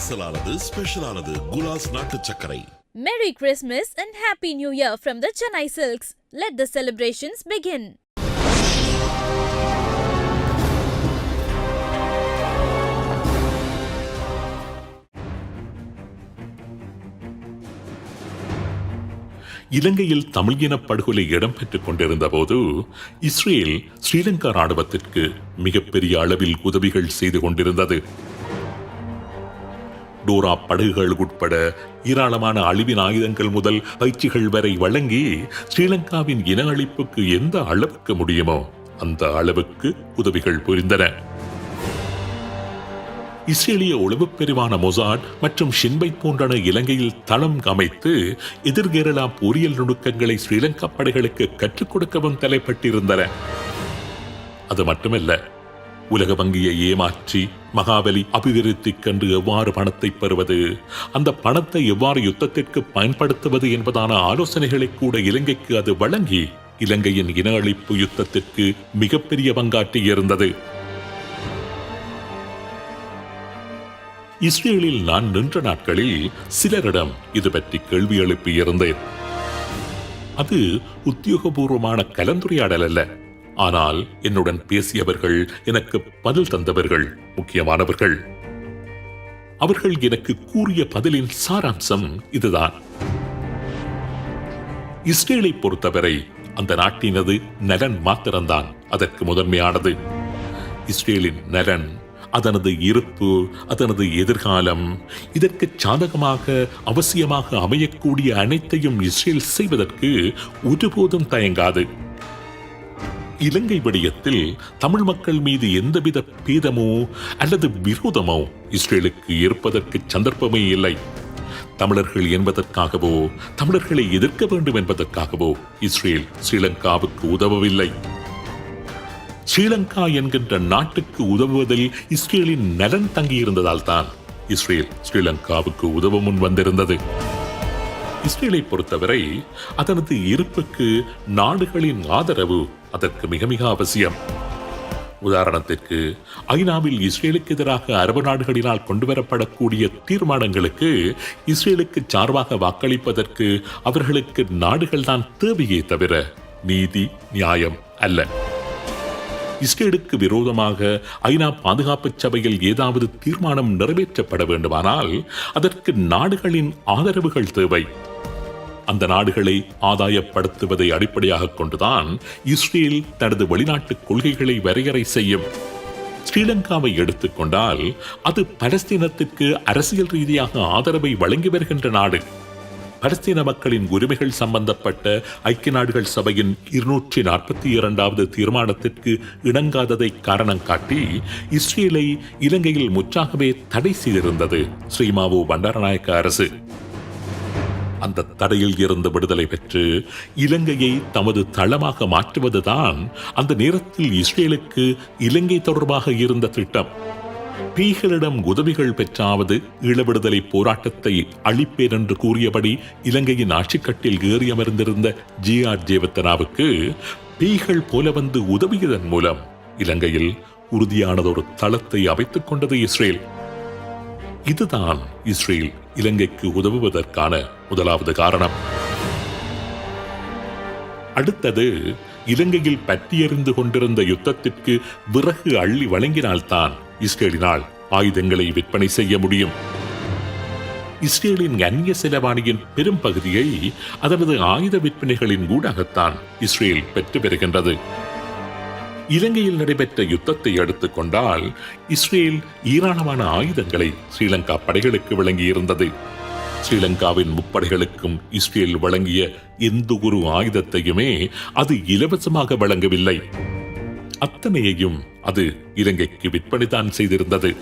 அசலானது ஸ்பெஷலானது குலாஸ் நாட்டு சர்க்கரை Merry Christmas and Happy New Year from the Chennai Silks. Let the celebrations begin. இலங்கையில் தமிழ் இன படுகொலை இடம்பெற்றுக் கொண்டிருந்த போது இஸ்ரேல் ஸ்ரீலங்கா ராணுவத்திற்கு மிகப்பெரிய அளவில் உதவிகள் செய்து கொண்டிருந்தது டோரா படகுகள் உட்பட ஏராளமான அழிவின் ஆயுதங்கள் முதல் பயிற்சிகள் வரை வழங்கி ஸ்ரீலங்காவின் இன அழிப்புக்கு எந்த அளவுக்கு முடியுமோ அந்த அளவுக்கு உதவிகள் புரிந்தன. இஸ்ரேலிய உளவுப் பிரிவான மொசாட் மற்றும் ஷின்பை போன்றன இலங்கையில் தளம் அமைத்து எதிர்கேரளா பொறியியல் நுணுக்கங்களை ஸ்ரீலங்கா படைகளுக்கு கற்றுக் கொடுக்கவும் தலைப்பட்டிருந்தன. அது மட்டுமல்ல உலக வங்கியை ஏமாற்றி மகாபலி அபிவிருத்தி கண்டு எவ்வாறு பணத்தை பெறுவது? அந்த பணத்தை எவ்வாறு யுத்தத்திற்கு பயன்படுத்துவது என்பதான ஆலோசனைகளை கூட இலங்கைக்கு அது வழங்கி இலங்கையின் இன அழிப்பு யுத்தத்திற்கு மிகப்பெரிய பங்காற்றி இருந்தது. இஸ்ரேலில் நான் நின்ற நாட்களில் சிலரிடம் இது பற்றி கேள்வி எழுப்பி இருந்தேன் அது உத்தியோகபூர்வமான கலந்துரையாடல் அல்ல. ஆனால் என்னுடன் பேசியவர்கள் எனக்கு பதில் தந்தவர்கள் முக்கியமானவர்கள். அவர்கள் எனக்கு கூறிய பதிலின் சாராம்சம் இதுதான். இஸ்ரேலை பொறுத்தவரை அந்த நாட்டினது நலன் மாத்திரம்தான் அதற்கு முதன்மையானது. இஸ்ரேலின் நலன் அதனது இருப்பு அதனது எதிர்காலம் இதற்கு சாதகமாக அவசியமாக அமையக்கூடிய அனைத்தையும் இஸ்ரேல் செய்வதற்கு ஒருபோதும் தயங்காது. இலங்கை விடயத்தில் தமிழ் மக்கள் மீது எந்தவித பேதமோ அல்லது விரோதமோ இஸ்ரேலுக்கு இருப்பதற்கு சந்தர்ப்பமே இல்லை. தமிழர்கள் என்பதற்காகவோ தமிழர்களை எதிர்க்க வேண்டும் என்பதற்காகவோ இஸ்ரேல் ஸ்ரீலங்காவுக்கு உதவவில்லை. ஸ்ரீலங்கா என்கின்ற நாட்டுக்கு உதவுவதில் இஸ்ரேலின் நலன் தங்கியிருந்ததால் தான் இஸ்ரேல் ஸ்ரீலங்காவுக்கு உதவ முன் வந்திருந்தது. இஸ்ரேலை பொறுத்தவரை அதனது இருப்புக்கு நாடுகளின் ஆதரவு அதற்கு மிக மிக அவசியம். உதாரணத்திற்கு ஐநாவில் இஸ்ரேலுக்கு எதிராக அரபு நாடுகளினால் கொண்டுவரப்படக்கூடிய தீர்மானங்களுக்கு இஸ்ரேலுக்கு சார்பாக வாக்களிப்பதற்கு அவர்களுக்கு நாடுகள்தான் தேவையே தவிர நீதி நியாயம் அல்ல. இஸ்ரேலுக்கு விரோதமாக ஐநா பாதுகாப்பு சபையில் ஏதாவது தீர்மானம் நிறைவேற்றப்பட வேண்டுமானால் அதற்கு நாடுகளின் ஆதரவுகள் தேவை. அந்த நாடுகளை ஆதாயப்படுத்துவதை அடிப்படையாக கொண்டுதான் இஸ்ரேல் தனது வெளிநாட்டு கொள்கைகளை வரையறை செய்யும். ஸ்ரீலங்காவை எடுத்துக்கொண்டால் அது பலஸ்தீனத்திற்கு அரசியல் ரீதியாக ஆதரவை வழங்கி வருகின்ற நாடு. பலஸ்தீன மக்களின் உரிமைகள் சம்பந்தப்பட்ட ஐக்கிய நாடுகள் சபையின் இருநூற்றி நாற்பத்தி இரண்டாவது தீர்மானத்திற்கு இணங்காததை காரணம் காட்டி இஸ்ரேலை இலங்கையில் முற்றாகவே தடை செய்திருந்தது. ஸ்ரீமாவு பண்டாரநாயக்க அரசு. அந்த தடையில் இருந்து விடுதலை பெற்று இலங்கையை தமது தளமாக மாற்றுவதுதான் அந்த நேரத்தில் இஸ்ரேலுக்கு இலங்கை தொடர்பாக இருந்த திட்டம். பீகளிடம் உதவிகள் பெற்றாவது ஈழவிடுதலை போராட்டத்தை அழிப்பேன் என்று கூறியபடி இலங்கையின் ஆட்சிக்கட்டில் ஏறி அமர்ந்திருந்த ஜி ஆர் ஜேவத்தனாவுக்கு பீகள் போல வந்து உதவியதன் மூலம் இலங்கையில் உறுதியானதொரு தளத்தை அமைத்துக் கொண்டது இஸ்ரேல். இதுதான் இஸ்ரேல் இலங்கைக்கு உதவுவதற்கான முதலாவது காரணம். அடுத்தது இலங்கையில் பற்றியறிந்து கொண்டிருந்த யுத்தத்திற்கு விறகு அள்ளி வழங்கினால்தான் இஸ்ரேலினால் ஆயுதங்களை விற்பனை செய்ய முடியும். இஸ்ரேலின் அந்நிய செலவாணியின் பெரும் பகுதியை அதனது ஆயுத விற்பனைகளின் ஊடாகத்தான் இஸ்ரேல் பெற்று பெறுகின்றது இலங்கையில் நடைபெற்ற யுத்தத்தை எடுத்துக்கொண்டால் இஸ்ரேல் ஏராளமான ஆயுதங்களை ஸ்ரீலங்கா படைகளுக்கு வழங்கியிருந்தது. ஸ்ரீலங்காவின் முப்படைகளுக்கும் இஸ்ரேல் வழங்கிய எந்த ஒரு ஆயுதத்தையுமே அது இலவசமாக வழங்கவில்லை. அத்தனையையும் அது இலங்கைக்கு விற்பனைதான் செய்திருந்தது.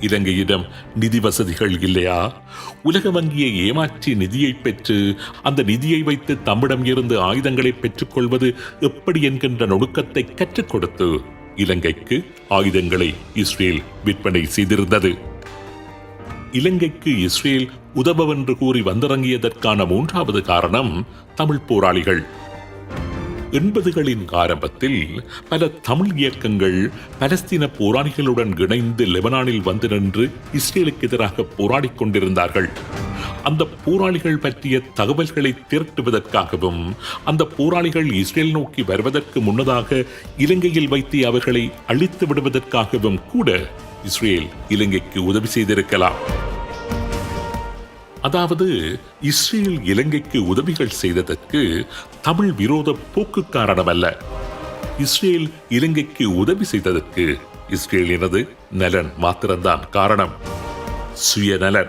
இலங்கையிடம் நிதி வசதிகள் இல்லையா? உலக வங்கியை ஏமாற்றி நிதியை பெற்று அந்த நிதியை வைத்து தம்மிடம் இருந்து ஆயுதங்களை பெற்றுக்கொள்வது எப்படி என்கின்ற நுணுக்கத்தை கற்றுக் கொடுத்து இலங்கைக்கு ஆயுதங்களை இஸ்ரேல் விற்பனை செய்திருந்தது. இலங்கைக்கு இஸ்ரேல் உதவவென்று கூறி வந்திறங்கியதற்கான மூன்றாவது காரணம் தமிழ் போராளிகள். எண்பதுகளின் ஆரம்பத்தில் பல தமிழ் இயக்கங்கள் பலஸ்தீன போராளிகளுடன் இணைந்து லெபனானில் வந்து நின்று இஸ்ரேலுக்கு எதிராக போராடிக் கொண்டிருந்தார்கள். அந்த போராளிகள் பற்றிய தகவல்களை திரட்டுவதற்காகவும் அந்த போராளிகள் இஸ்ரேல் நோக்கி வருவதற்கு முன்னதாக இலங்கையில் வைத்து அவர்களை அழித்து விடுவதற்காகவும் கூட இஸ்ரேல் இலங்கைக்கு உதவி செய்திருக்கலாம். அதாவது இஸ்ரேல் இலங்கைக்கு உதவிகள் செய்ததற்கு தமிழ் விரோத போக்கு காரணமல்ல இஸ்ரேல் இலங்கைக்கு உதவி செய்ததற்கு இஸ்ரேலினது நலன் மாத்திரம்தான் காரணம். சுயநலன்.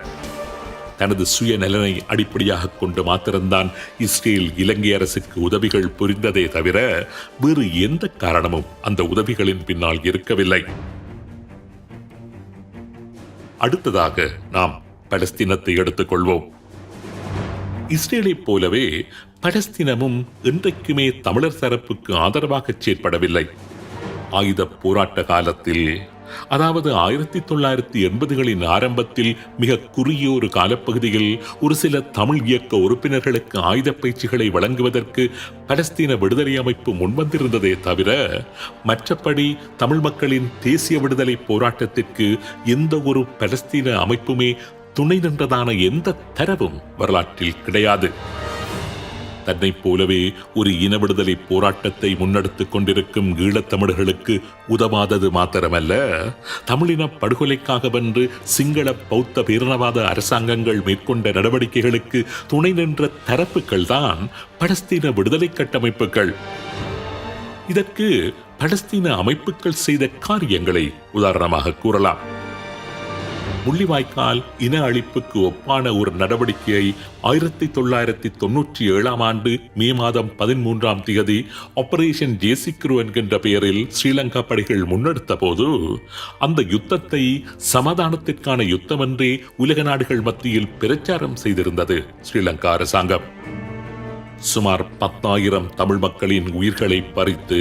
தனது சுயநலனை அடிப்படையாக கொண்டு மாத்திரம்தான் இஸ்ரேல் இலங்கை அரசுக்கு உதவிகள் புரிந்ததே தவிர வேறு எந்த காரணமும் அந்த உதவிகளின் பின்னால் இருக்கவில்லை. அடுத்ததாக நாம் பலஸ்தீனத்தை எடுத்துக்கொள்வோம். இஸ்ரேலைப் போலவே பலஸ்தீனமும் இன்றைக்குமே தமிழர் தரப்புக்கு ஆதரவாக செயற்படவில்லை. ஆயுத போராட்ட காலத்தில் அதாவது ஆயிரத்தி தொள்ளாயிரத்தி எண்பதுகளின் ஆரம்பத்தில் மிக குறுகிய ஒரு காலப்பகுதியில் ஒரு சில தமிழ் இயக்க உறுப்பினர்களுக்கு ஆயுத பயிற்சிகளை வழங்குவதற்கு பலஸ்தீன விடுதலை அமைப்பு முன்வந்திருந்ததே தவிர மற்றபடி தமிழ் மக்களின் தேசிய விடுதலை போராட்டத்திற்கு எந்த ஒரு பலஸ்தீன அமைப்புமே துணை நின்றதான எந்த தரவும் வரலாற்றில் கிடையாது. தன்னைப் போலவே ஒரு இன விடுதலை போராட்டத்தை முன்னெடுத்துக் கொண்டிருக்கும் ஈழத்தமிழர்களுக்கு உதவாதது மாத்திரமல்ல தமிழின படுகொலைக்காக வென்று சிங்கள பௌத்த பேரினவாத அரசாங்கங்கள் மேற்கொண்ட நடவடிக்கைகளுக்கு துணை நின்ற தரப்புகள் தான் பலஸ்தீன விடுதலை கட்டமைப்புகள். இதற்கு பலஸ்தீன அமைப்புகள் செய்த காரியங்களை உதாரணமாக கூறலாம். முள்ளிவாய்க்கால் இன அழிப்புக்கு ஒப்பான ஒரு நடவடிக்கையை ஆயிரத்தி தொள்ளாயிரத்தி தொன்னூற்றி ஏழாம் ஆண்டு மே மாதம் பதிமூன்றாம் தேதி ஆபரேஷன் ஜேசிக்ரு என்கின்ற பெயரில் ஸ்ரீலங்கா படைகள் முன்னெடுத்த போது அந்த யுத்தத்தை சமாதானத்திற்கான யுத்தம் என்றே உலக நாடுகள் மத்தியில் பிரச்சாரம் செய்திருந்தது ஸ்ரீலங்கா அரசாங்கம். சுமார் பத்தாயிரம் தமிழ் மக்களின் உயிர்களை பறித்து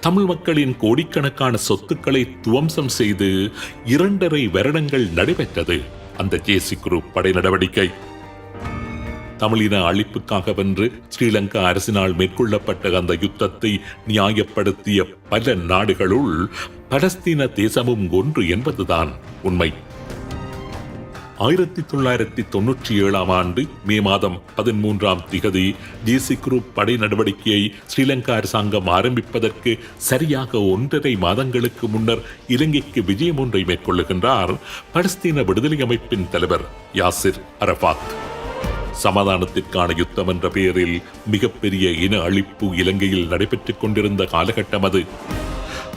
தமிழ் மக்களின் கோடிக்கணக்கான சொத்துக்களை துவம்சம் செய்து இரண்டரை வருடங்கள் நடைபெற்றது அந்த ஜேசி குரூப் படை நடவடிக்கை. தமிழின அழிப்புக்காக வென்று ஸ்ரீலங்கா அரசினால் மேற்கொள்ளப்பட்ட அந்த யுத்தத்தை நியாயப்படுத்திய பல நாடுகளுள் பலஸ்தீன தேசமும் ஒன்று என்பதுதான் உண்மை. ஆயிரத்தி தொள்ளாயிரத்தி தொன்னூற்றி ஏழாம் ஆண்டு மே மாதம் பதிமூன்றாம் திகதி ஜிசி குரூப் படை நடவடிக்கையை ஸ்ரீலங்கா அரசாங்கம் ஆரம்பிப்பதற்கு சரியாக ஒன்றரை மாதங்களுக்கு முன்னர் இலங்கைக்கு விஜயம் ஒன்றை மேற்கொள்ளுகின்றார் பலஸ்தீன விடுதலை அமைப்பின் தலைவர் யாசிர் அரபாத் சமாதானத்திற்கான யுத்தம் என்ற பெயரில் மிகப்பெரிய இன அழிப்பு இலங்கையில் நடைபெற்றுக் கொண்டிருந்த காலகட்டம் அது.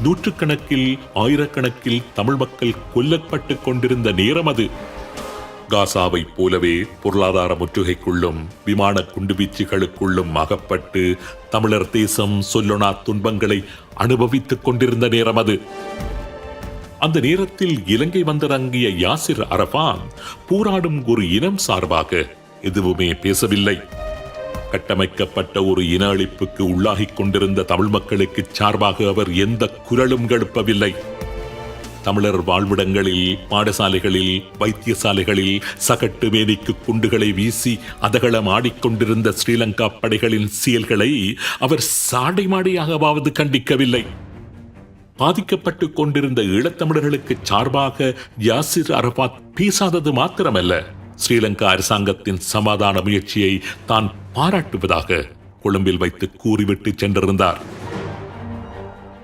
நூற்றுக்கணக்கில் ஆயிரக்கணக்கில் தமிழ் மக்கள் கொல்லப்பட்டு கொண்டிருந்த நேரம் அது. காசாவைப் போலவே பொருளாதார முற்றுகைக்குள்ளும் விமான குண்டுவீச்சுகளுக்குள்ளும் அகப்பட்டு தமிழர் தேசம் சொல்லொணா துன்பங்களை அனுபவித்துக் கொண்டிருந்த நேரம் அது. அந்த நேரத்தில் இலங்கை வந்திறங்கிய யாசிர் அரபான் போராடும் ஒரு இனம் சார்பாக எதுவுமே பேசவில்லை. கட்டமைக்கப்பட்ட ஒரு இன அழிப்புக்கு உள்ளாகிக் கொண்டிருந்த தமிழ் மக்களுக்கு சார்பாக அவர் எந்த குரலும் எழுப்பவில்லை. தமிழர் வாழ்விடங்களில் பாடசாலைகளில் வைத்தியசாலைகளில் சகட்டு வேதிக்கு குண்டுகளை வீசி அதகளம் ஆடிக்கொண்டிருந்த ஸ்ரீலங்கா படைகளின் செயல்களை அவர் சாடை மாடியாகவாவது கண்டிக்கவில்லை. பாதிக்கப்பட்டு கொண்டிருந்த ஈழத்தமிழர்களுக்கு சார்பாக யாசிர் அரபாத் பேசாதது மாத்திரமல்ல. ஸ்ரீலங்கா அரசாங்கத்தின் சமாதான முயற்சியை தான் பாராட்டுவதாக கொழும்பில் வைத்து கூறிவிட்டு சென்றிருந்தார்.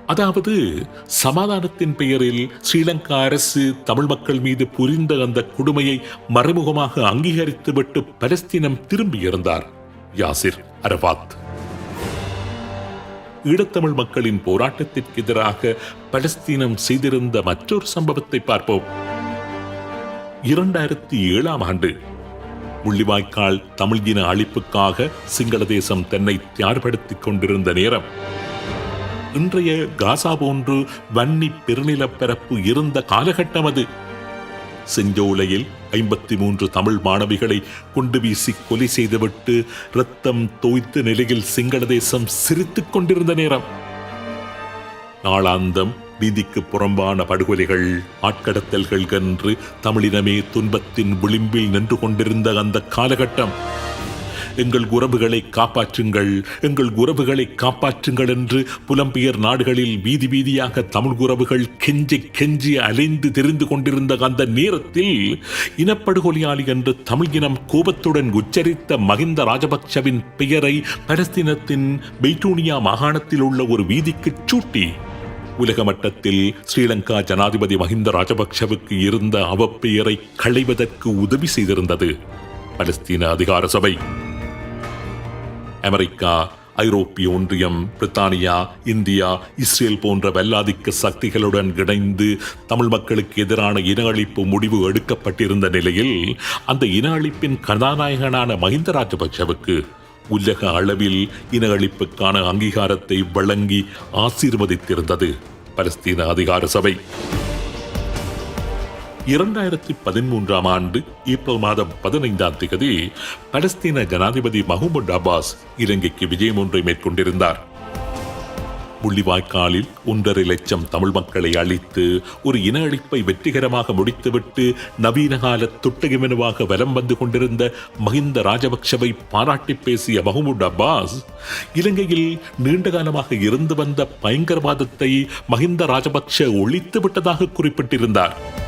அதாவது சமாதானத்தின் பெயரில் ஸ்ரீலங்கா அரசு தமிழ் மக்கள் மீது புரிந்த அந்த கொடுமையை மறைமுகமாக அங்கீகரித்துவிட்டு பலஸ்தீனம் திரும்பியிருந்தார் யாசிர் அரபாத். ஈழத்தமிழ் மக்களின் போராட்டத்திற்கு எதிராக பலஸ்தீனம் செய்திருந்த மற்றொரு சம்பவத்தை பார்ப்போம். இரண்டாயிரத்தி ஏழாம் ஆண்டு முள்ளிவாய்க்கால் தமிழ் இன அழிப்புக்காக சிங்கள தேசம் தன்னை தயார்படுத்திக் கொண்டிருந்த நேரம். இன்றைய காசா போன்று வன்னி பெருநிலப்பரப்பு இருந்த காலகட்டம் அது. செஞ்சோலையில் ஐம்பத்தி மூன்று தமிழ் மாணவிகளை கொண்டு வீசி கொலை செய்துவிட்டு ரத்தம் தோய்த்த நிலையில் சிங்கள தேசம் சிரித்துக் கொண்டிருந்த நேரம். நாளாந்தம் நீதிக்கு புறம்பான படுகொலைகள் ஆட்கடத்தல்கள் என்று தமிழினமே துன்பத்தின் விளிம்பில் நின்று கொண்டிருந்த அந்த காலகட்டம். எங்கள் உறவுகளை காப்பாற்றுங்கள். எங்கள் உறவுகளை காப்பாற்றுங்கள் என்று புலம்பெயர் நாடுகளில் வீதி வீதியாக தமிழ் உறவுகள் கெஞ்சி கெஞ்சி அலைந்து தெரிந்து கொண்டிருந்த அந்த நேரத்தில் இனப்படுகொலையாளி என்று தமிழ் இனம் கோபத்துடன் உச்சரித்த மகிந்த ராஜபக்சவின் பெயரை பலஸ்தீனத்தின் பெய்டூனியா மாகாணத்தில் உள்ள ஒரு வீதிக்கு சூட்டி. உலக மட்டத்தில் ஸ்ரீலங்கா ஜனாதிபதி மஹிந்த ராஜபக்ஷவுக்கு இருந்த அவப்பெயரை களைவதற்கு உதவி செய்திருந்தது. பலஸ்தீன அதிகார சபை. அமெரிக்கா ஐரோப்பிய ஒன்றியம் பிரித்தானியா இந்தியா இஸ்ரேல் போன்ற வல்லாதிக்க சக்திகளுடன் இணைந்து தமிழ் மக்களுக்கு எதிரான இன அழிப்பு முடிவு எடுக்கப்பட்டிருந்த நிலையில் அந்த இன அழிப்பின் கதாநாயகனான மஹிந்த ராஜபக்ஷவுக்கு உலக அளவில் இன அழிப்புக்கான அங்கீகாரத்தை வழங்கி ஆசீர்வதித்திருந்தது பலஸ்தீன அதிகார சபை. இரண்டாயிரத்தி பதிமூன்றாம் ஆண்டு ஏப்ரல் மாதம் பதினைந்தாம் தேதி பலஸ்தீன ஜனாதிபதி மஹமூத் அப்பாஸ் இலங்கைக்கு விஜயம் ஒன்றை மேற்கொண்டிருந்தார். முள்ளிவாய்க்காலில் ஒன்றரை லட்சம் தமிழ் மக்களை அழித்து ஒரு இன அழிப்பை வெற்றிகரமாக முடித்துவிட்டு நவீன கால துட்டகமெனுவாக வலம் வந்து கொண்டிருந்த மஹிந்த ராஜபக்ஷவை பாராட்டி பேசிய மஹமூத் அப்பாஸ் இலங்கையில் நீண்ட காலமாக இருந்து வந்த பயங்கரவாதத்தை மஹிந்த ராஜபக்ஷ ஒழித்து விட்டதாக குறிப்பிட்டிருந்தார்.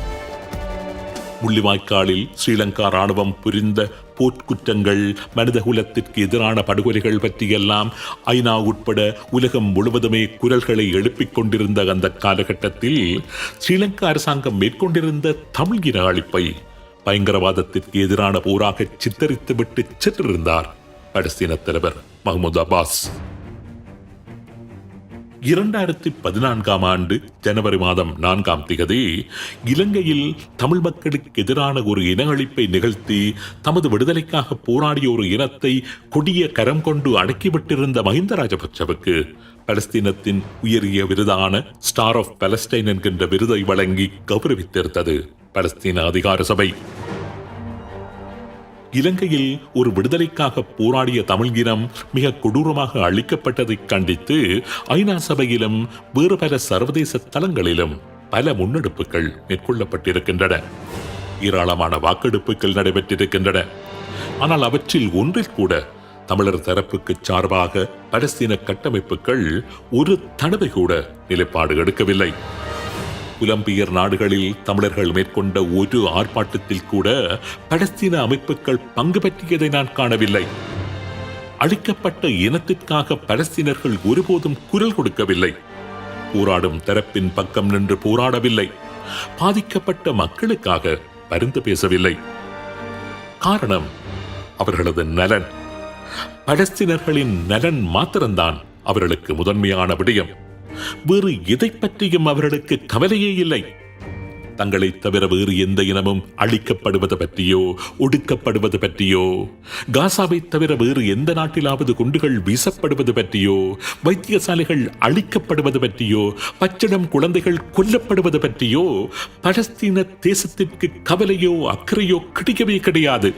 முள்ளிவாய்க்காலில் ஸ்ரீலங்கா ராணுவம் புரிந்த போர்க்குற்றங்கள் மனிதகுலத்திற்கு எதிரான படுகொலைகள் பற்றியெல்லாம் ஐநா உட்பட உலகம் முழுவதுமே குரல்களை எழுப்பிக் கொண்டிருந்த அந்த காலகட்டத்தில் ஸ்ரீலங்கா அரசாங்கம் மேற்கொண்டிருந்த தமிழ் இன அழிப்பை பயங்கரவாதத்திற்கு எதிரான போராக சித்தரித்துவிட்டு சென்றிருந்தார். பலஸ்தீன தலைவர் மஹமூத் அப்பாஸ். இரண்டாயிரத்தி பதினான்காம் ஆண்டு ஜனவரி மாதம் நான்காம் திகதி இலங்கையில் தமிழ் மக்களுக்கு எதிரான ஒரு இன அழிப்பை நிகழ்த்தி தமது விடுதலைக்காக போராடிய ஒரு இனத்தை கொடிய கரம் கொண்டு அடக்கிவிட்டிருந்த மஹிந்த ராஜபக்சவுக்கு பலஸ்தீனத்தின் உயரிய விருதான ஸ்டார் ஆஃப் பலஸ்டைன் என்கின்ற விருதை வழங்கி கௌரவித்திருந்தது பலஸ்தீன அதிகார சபை. இலங்கையில் ஒரு விடுதலைக்காக போராடிய தமிழ் இனம் மிக கொடூரமாக அழிக்கப்பட்டதை கண்டித்து ஐநா சபையிலும் வேறு பல சர்வதேச தலங்களிலும் பல முன்னெடுப்புகள் மேற்கொள்ளப்பட்டிருக்கின்றன. ஏராளமான வாக்கெடுப்புகள் நடைபெற்றிருக்கின்றன. ஆனால் அவற்றில் ஒன்றில் கூட தமிழர் தரப்புக்கு சார்பாக பலஸ்தீன கட்டமைப்புகள் ஒரு தடவை கூட நிலைப்பாடு எடுக்கவில்லை. புலம்பியர் நாடுகளில் தமிழர்கள் மேற்கொண்ட ஒரு ஆர்ப்பாட்டத்தில் கூட பலஸ்தீன அமைப்புகள் பங்கு பற்றியதை நான் காணவில்லை. அழிக்கப்பட்ட இனத்திற்காக பலஸ்தீனர்கள் ஒருபோதும் குரல் கொடுக்கவில்லை. போராடும் தரப்பின் பக்கம் நின்று போராடவில்லை. பாதிக்கப்பட்ட மக்களுக்காக பரிந்து பேசவில்லை. காரணம் அவர்களது நலன். பலஸ்தீனர்களின் நலன் மாத்திரம்தான் அவர்களுக்கு முதன்மையான விடயம். வேறு எதை பற்றியும் அவர்களுக்கு கவலையே இல்லை. தங்களைத் தவிர வேறு எந்த இனமும் அழிக்கப்படுவது பற்றியோ ஒடுக்கப்படுவது பற்றியோ காசாவைத் தவிர வேறு எந்த நாட்டிலாவது குண்டுகள் வீசப்படுவது பற்றியோ வைத்தியசாலைகள் அழிக்கப்படுவது பற்றியோ பச்சிடம் குழந்தைகள் கொல்லப்படுவது பற்றியோ பலஸ்தீன தேசத்திற்கு கவலையோ அக்கறையோ கிடைக்கவே கிடையாது.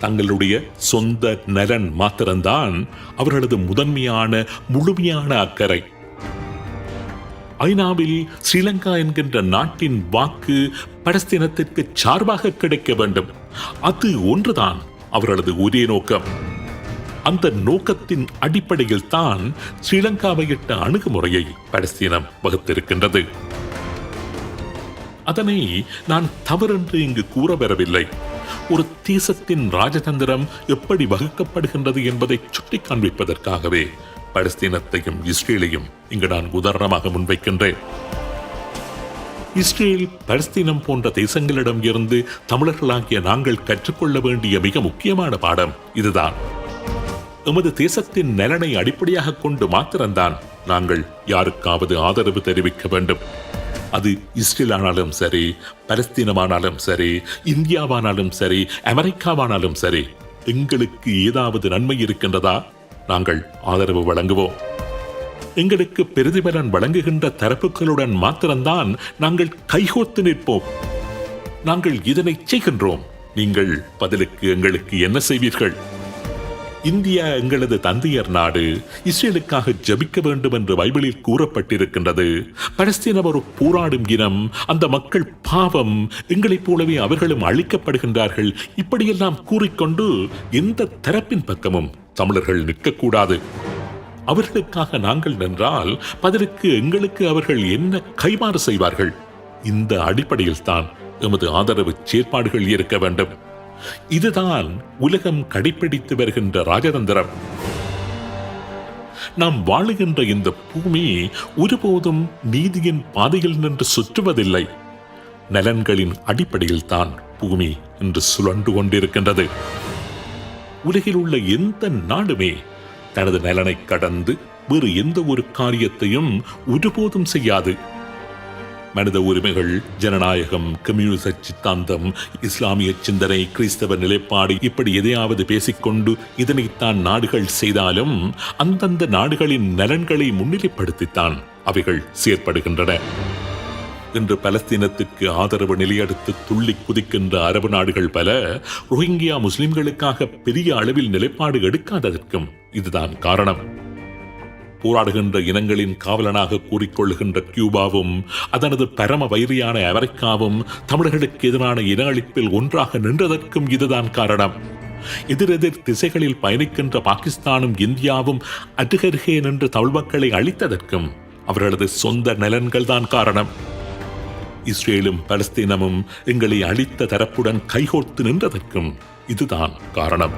தங்களுடைய சொந்த நலன் மாத்திரம்தான் அவர்களது முதன்மையான முழுமையான அக்கறை. ஐநாவில் ஸ்ரீலங்கா என்கின்ற நாட்டின் வாக்கு பலஸ்தீனத்திற்கு சார்பாக கிடைக்க வேண்டும். அது ஒன்றுதான் அவர்களது ஒரே நோக்கம். அந்த நோக்கத்தின் அடிப்படையில் தான் ஸ்ரீலங்காவை இட்ட அணுகுமுறையை பலஸ்தீனம் வகுத்திருக்கின்றது. அதனை நான் தவறென்று இங்கு கூற வரவில்லை ஒரு தேசத்தின் ராஜதந்திரம் எப்படி வகுக்கப்படுகின்றது என்பதை சுட்டிக் காண்பிப்பதற்காகவே பலஸ்தீனத்தையும் இஸ்ரேலையும் இங்கு நான் உதாரணமாக முன்வைக்கின்றேன். இஸ்ரேல் பலஸ்தீனம் போன்ற தேசங்களிடம் இருந்து தமிழர்களாகிய நாங்கள் கற்றுக்கொள்ள வேண்டிய மிக முக்கியமான பாடம் இதுதான். எமது தேசத்தின் நலனை அடிப்படையாக கொண்டு மாத்திரம்தான் நாங்கள் யாருக்காவது ஆதரவு தெரிவிக்க வேண்டும். அது இஸ்ரேலானாலும் சரி பலஸ்தீனமானாலும் சரி இந்தியாவானாலும் சரி அமெரிக்காவானாலும் சரி எங்களுக்கு ஏதாவது நன்மை இருக்கின்றதா? நாங்கள் ஆதரவு வழங்குவோம். எங்களுக்கு பிரதிபலன் வழங்குகின்ற தரப்புகளுடன் மாத்திரம்தான் நாங்கள் கைகோத்து நிற்போம். நாங்கள் இதனை செய்கின்றோம். நீங்கள் பதிலுக்கு எங்களுக்கு என்ன செய்வீர்கள்? இந்தியா எங்களது தந்தையர் நாடு இஸ்ரேலுக்காக ஜபிக்க வேண்டும் என்று பைபிளில் கூறப்பட்டிருக்கின்றது. பலஸ்தீனம் ஒரு போராடும் இனம் அந்த மக்கள் பாவம் எங்களைப் போலவே அவர்களும் அழிக்கப்படுகின்றார்கள். இப்படியெல்லாம் கூறிக்கொண்டு எந்த தரப்பின் பக்கமும் தமிழர்கள் நிற்கக்கூடாது. அவர்களுக்காக நாங்கள் நின்றால் பதிலுக்கு எங்களுக்கு அவர்கள் என்ன கைமாறு செய்வார்கள்? இந்த அடிப்படையில் தான் எமது ஆதரவு செயற்பாடுகள் இருக்க வேண்டும். இதுதான் உலகம் கடைப்பிடித்து வருகின்ற ராஜதந்திரம். நாம் வாழுகின்ற இந்த பூமி ஒருபோதும் நீதியின் பாதையில் நின்று சுற்றுவதில்லை. நலன்களின் அடிப்படையில் தான் பூமி என்று சுழண்டு கொண்டிருக்கின்றது. உலகில் உள்ள எந்த நாடுமே தனது நலனை கடந்து வேறு எந்த ஒரு காரியத்தையும் ஒருபோதும் செய்யாது. மனித உரிமைகள் ஜனநாயகம் கம்யூனிச சித்தாந்தம் இஸ்லாமிய சிந்தனை கிறிஸ்தவ நிலைப்பாடு இப்படி எதையாவது பேசிக்கொண்டு இதனைத்தான் நாடுகள் செய்தாலும் அந்தந்த நாடுகளின் நலன்களை முன்னிலைப்படுத்தித்தான் அவைகள் செயற்படுகின்றன. இன்று பலஸ்தீனத்துக்கு ஆதரவு நிலையெடுத்து துள்ளி குதிக்கின்ற அரபு நாடுகள் பல ரோஹிங்கியா முஸ்லிம்களுக்காக பெரிய அளவில் நிலைப்பாடு எடுக்காததற்கும் இதுதான் காரணம். போராடுகின்ற இனங்களின் காவலனாக கூறிக்கொள்கின்ற கியூபாவும் அதனது பரம வைரியான அமெரிக்காவும் தமிழர்களுக்கு எதிரான இன அழிப்பில் ஒன்றாக நின்றதற்கும் இதுதான் காரணம். எதிரெதிர் திசைகளில் பயணிக்கின்ற பாகிஸ்தானும் இந்தியாவும் அருகருகே நின்று தமிழ் மக்களை அழித்ததற்கும் அவர்களது சொந்த நலன்கள் தான் காரணம். இஸ்ரேலும் பலஸ்தீனமும் எங்களை அழித்த தரப்புடன் கைகோர்த்து நின்றதற்கும் இதுதான் காரணம்.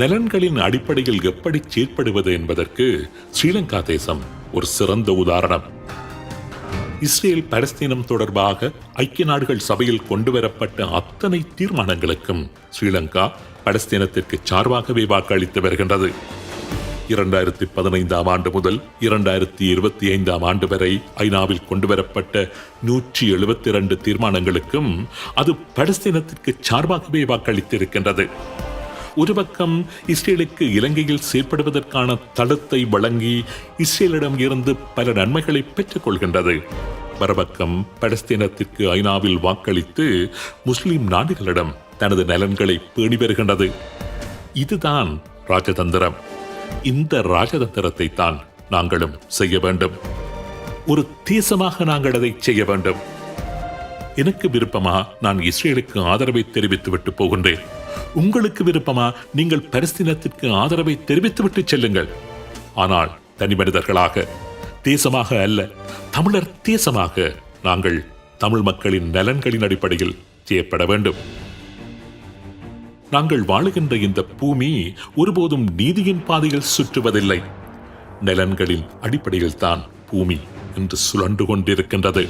நலன்களின் அடிப்படையில் எப்படி செயற்படுவது என்பதற்கு ஸ்ரீலங்கா தேசம் ஒரு சிறந்த உதாரணம். இஸ்ரேல் பலஸ்தீனம் தொடர்பாக ஐக்கிய நாடுகள் சபையில் கொண்டுவரப்பட்ட அத்தனை தீர்மானங்களுக்கும் ஸ்ரீலங்கா பலஸ்தீனத்திற்கு சார்பாகவே வாக்களித்து வருகின்றது. இரண்டாயிரத்தி பதினைந்தாம் ஆண்டு முதல் இரண்டாயிரத்தி இருபத்தி ஐந்தாம் ஆண்டு வரை ஐநாவில் கொண்டுவரப்பட்ட நூற்றி எழுபத்தி இரண்டு தீர்மானங்களுக்கும் அது பலஸ்தீனத்திற்கு சார்பாகவே வாக்களித்திருக்கின்றது. ஒரு பக்கம் இஸ்ரேலுக்கு இலங்கையில் செயற்படுவதற்கான தளத்தை வழங்கி இஸ்ரேலிடம் இருந்து பல நன்மைகளை பெற்றுக் கொள்கின்றது மறுபக்கம் பலஸ்தீனத்திற்கு ஐநாவில் வாக்களித்து முஸ்லிம் நாடுகளிடம் தனது நலன்களை பேணி வருகின்றது. இதுதான் ராஜதந்திரம். இந்த ராஜதந்திரத்தை தான் நாங்களும் செய்ய வேண்டும். ஒரு தேசமாக நாங்கள் அதை செய்ய வேண்டும். எனக்கு விருப்பமா நான் இஸ்ரேலுக்கு ஆதரவை தெரிவித்துவிட்டு போகின்றேன். உங்களுக்கு விருப்பமா நீங்கள் பலஸ்தீனத்திற்கு ஆதரவை தெரிவித்துவிட்டு செல்லுங்கள். ஆனால் தனி மனிதர்களாக தேசமாக அல்ல தமிழர் தேசமாக நாங்கள் தமிழ் மக்களின் நலன்களின் அடிப்படையில் செய்யப்பட வேண்டும். நாங்கள் வாழுகின்ற இந்த பூமி ஒருபோதும் நீதியின் பாதையில் சுற்றுவதில்லை. நலன்களின் அடிப்படையில் தான் பூமி என்று சுழன்று கொண்டிருக்கின்றது.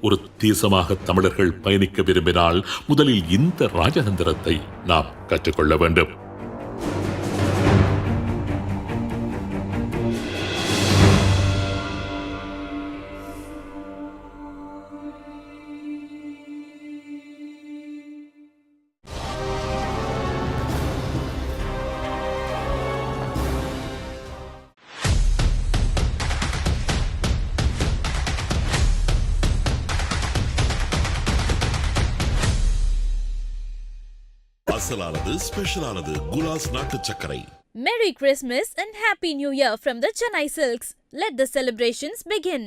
ஒரு தேசமாக தமிழர்கள் பயணிக்க விரும்பினால் முதலில் இந்த ராஜதந்திரத்தை நாம் கற்றுக்கொள்ள வேண்டும். அசலானது ஸ்பெஷலானது குலாஸ் நாட்டு சர்க்கரை Merry Christmas and Happy New Year from the Chennai Silks. Let the celebrations begin.